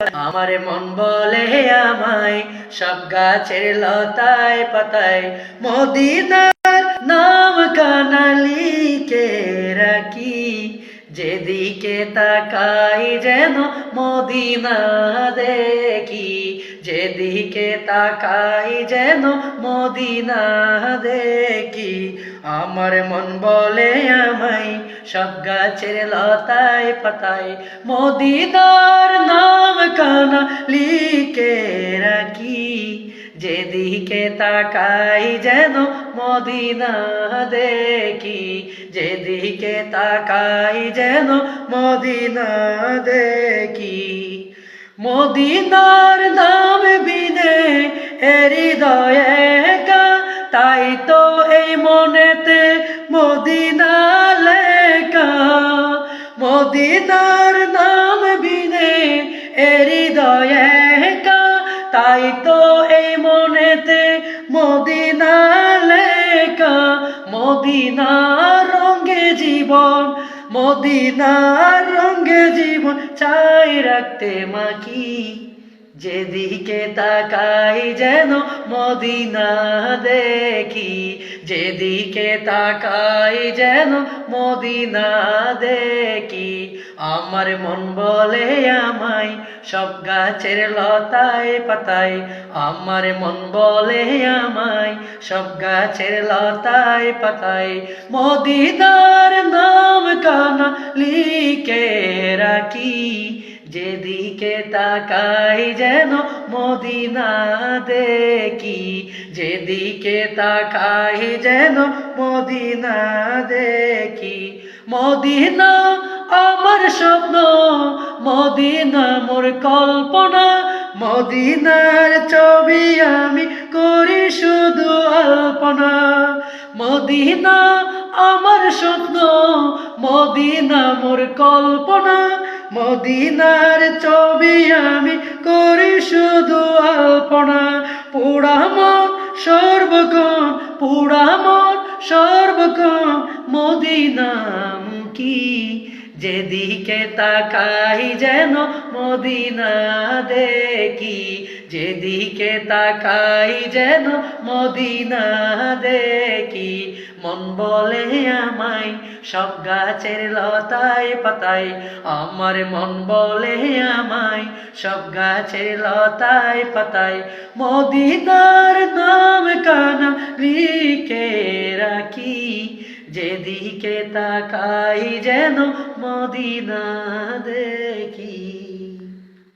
আমার মন বলে আমায়, সব গাছের লতায় পাতায়। মদিনার নাম কানালি কানালিকে রাখি, যেদিকে তাকাই যেন মদিনা দেখি, যেদিকে তাকাই যেন মদিনা দেখি। আমার মন বলে আমায় সব গাছের লতায় পাতায় মদিনার নাম কানা লিখে রাখি। যেদিকে তাকাই যেন মদিনা দেখি। যেদিকে তাকাই যেন মদিনা দেখি। মদিনার নাম বিনে হৃদয়ে তাই তো এই মনেতে মদিনা লেখা, মদিনার নাম বিনে হৃদয়ে একা। তাই তো এই মনেতে মদিনা লেখা মদিনার রঙে জীবন মদিনার রঙে জীবন চাই রাখতে মাকি যেদিকে তাকাই যেন মদিনা দেখি, যেদিকে তাকাই যেন মদিনা দেখি, আমার মন বলে আমায় সব গাছের লতায় পাতায়, আমার মন বলে আমায় সব গাছের লতায় পাতায়, মদিনার নাম কানা লিখে রাখি। যেদিকে তাকাই যেন মদিনা দেখি, যেদিকে তাকাই যেন মদিনা দেখি। মদিনা আমার স্বপ্ন, মদিনা মোর কল্পনা, মদিনার ছবি আমি করি শুধু আল্পনা। মদিনা আমার স্বপ্ন, মদিনা মোর কল্পনা মদিনার ছবি আমি করি শুধু আল্পনা। সর্বক্ষণ মন সর্বক্ষণ মদিনাম কি যেদিকে তাকাই যেন মদিনা দেখি, যেদিকে তাকাই যেন মদিনা দেখি, মন বলে আমায় সব গাছের লতায় পাতায়, আমার মন বলে আমায় সব গাছের লতায় পাতায়, মদিনার নাম কানা যেদিকে তাকাই যেন মদিনা দেখি।